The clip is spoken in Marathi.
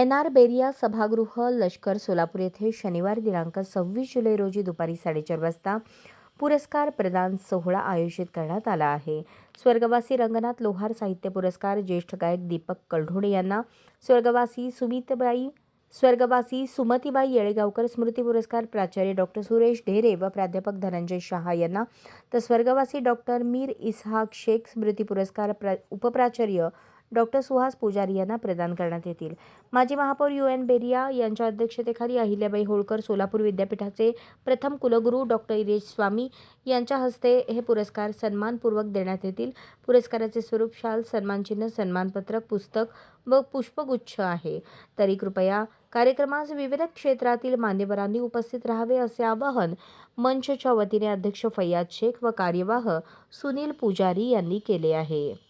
एन आर बेरिया सभागृह लष्कर सोलापूर येथे शनिवार दिनांक सव्वीस जुलै रोजी दुपारी साडेचार वाजता पुरस्कार प्रदान सोहळा आयोजित करण्यात आला आहे. स्वर्गवासी रंगनाथ लोहार साहित्य पुरस्कार ज्येष्ठ गायक दीपक कलढोणे यांना स्वर्गवासी सुमितबाई स्वर्गवासी सुमतीबाई येळेगावकर स्मृती पुरस्कार प्राचार्य डॉक्टर सुरेश ढेरे व प्राध्यापक धनंजय शहा यांना तर स्वर्गवासी डॉक्टर मीर इसहाक शेख स्मृती पुरस्कार प्र उपप्राचार्य डॉक्टर सुहास पुजारी यांना प्रदान करण्यात येतील. माजी महापौर यू. एन. बेरिया यांच्या अध्यक्षतेखाली अहिल्याबाई होळकर सोलापूर विद्यापीठाचे प्रथम कुलगुरू डॉक्टर इरेश स्वामी यांच्या हस्ते हे पुरस्कार सन्मानपूर्वक देण्यात येतील. पुरस्काराचे स्वरूप शाल सन्मानचिन्ह सन्मानपत्रक पुस्तक व पुष्पगुच्छ आहे. तरी कृपया कार्यक्रमास विविध क्षेत्रातील मान्यवरांनी उपस्थित राहावे असे आवाहन मंचच्या वतीने अध्यक्ष फैयाद शेख व कार्यवाह सुनील पुजारी यांनी केले आहे.